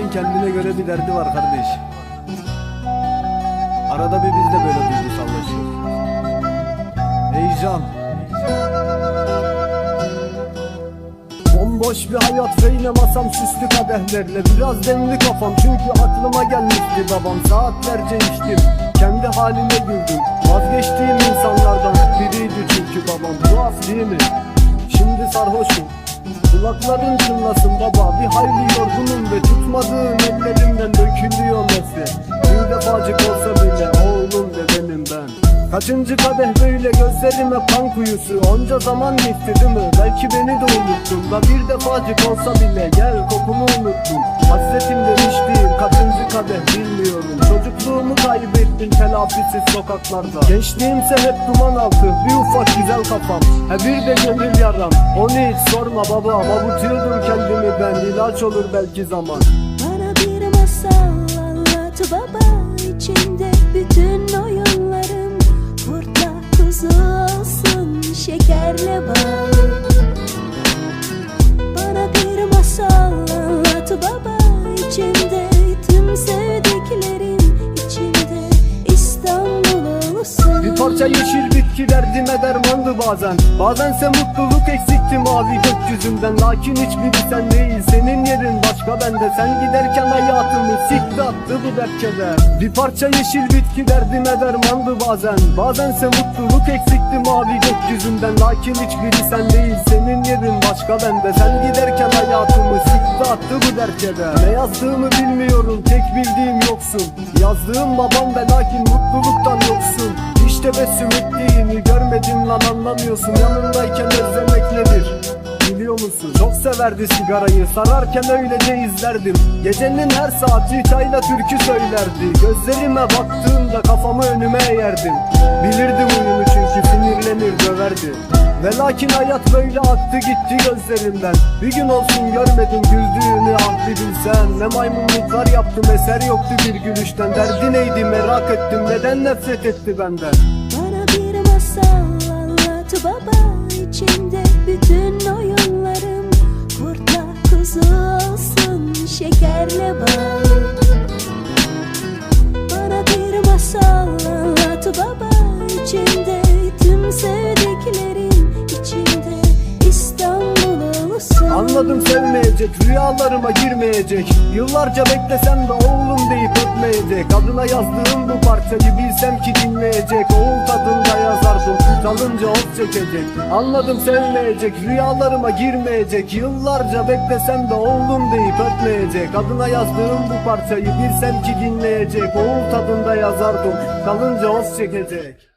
Herkesin kendine göre bir derdi var kardeş. Arada bir biz de böyle duygusallaşıyoruz. Heyecan. Bomboş bir hayat masam süslü kadehlerle Biraz demli kafam çünkü aklıma gelmişti babam Saatlerce içtim kendi halime güldüm Vazgeçtiğim insanlardan biriydi çünkü babam Tuhaf değil mi? Şimdi sarhoşum Kulakların çınlasın baba Bir hayli yorgunum ve tutmadığım ellerimden dökülüyor nefret Bir defacık olsa bile oğlum de benim ben. Kaçıncı kadeh böyle gözlerime kan kuyusu? Onca zaman gitti değil mi? Belki beni de unuttun Da bir defacık olsa bile gel kokumu unuttun Hasretimden içtiğim kaçıncı kadeh bilmiyorum. Çocukluğumu kaybettim telafisiz sokaklarda. Gençliğimse hep duman altı bir ufak güzel kafam. He bir de gönül yaram. Onu hiç sorma baba Avutuyordum kendimi ben ilaç olur belki zaman. Bana bir masal anlat baba içinde bütün oyunlarım. Kurtla kuzu olsun şekerle bal Bana bir masal anlat baba parça yeşil bitki derdime dermandı bazen. Bazense mutluluk eksikti mavi gökyüzünden. Lakin hiçbiri sen değil senin yerin başka bende. Sen giderken hayatımı sikti attı bu dert Bir parça yeşil bitki derdime dermandı bazen. Bazense mutluluk eksikti mavi gökyüzünden. Lakin hiçbiri sen değil senin yerin başka bende. Sen giderken hayatımı sikti attı bu dert Ne yazdığımı bilmiyorum tek bildiğim yoksun. Yazdığım babam ve lakin mutluluktan yoksun hiç tebessüm ettiğini görmedim lan anlamıyorsun Yanındayken özlemek nedir? Biliyor musun? Çok severdi sigarayı. Sararken öylece izlerdim. Gecenin her saati çayla türkü söylerdi. Gözlerime baktığımda kafamı önüme eğerdim Bilirdim oyunu çünkü sinirlenir döverdi. Ve lakin hayat böyle aktı gitti gözlerimden. Bir gün olsun görmedim güldüğünü ah bir bilsen. Ne maymunluklar yaptım eser yoktu bir gülüşten. Derdi neydi merak ettim. Neden nefret etti benden? Bana bir masal anlat baba içinde bal Bana bir masal anlat baba içinde Anladım sevmeyecek, rüyalarıma girmeyecek. Yıllarca beklesem de oğlum deyip öpmeyecek. Adına yazdığım bu parçayı bilsem ki dinleyecek. Oğul tadında yazardım, çalınca ot çekecek. Anladım sevmeyecek, rüyalarıma girmeyecek. Yıllarca beklesem de oğlum deyip öpmeyecek. Adına yazdığım bu parçayı bilsem ki dinleyecek. Oğul tadında yazardım, çalınca ot çekecek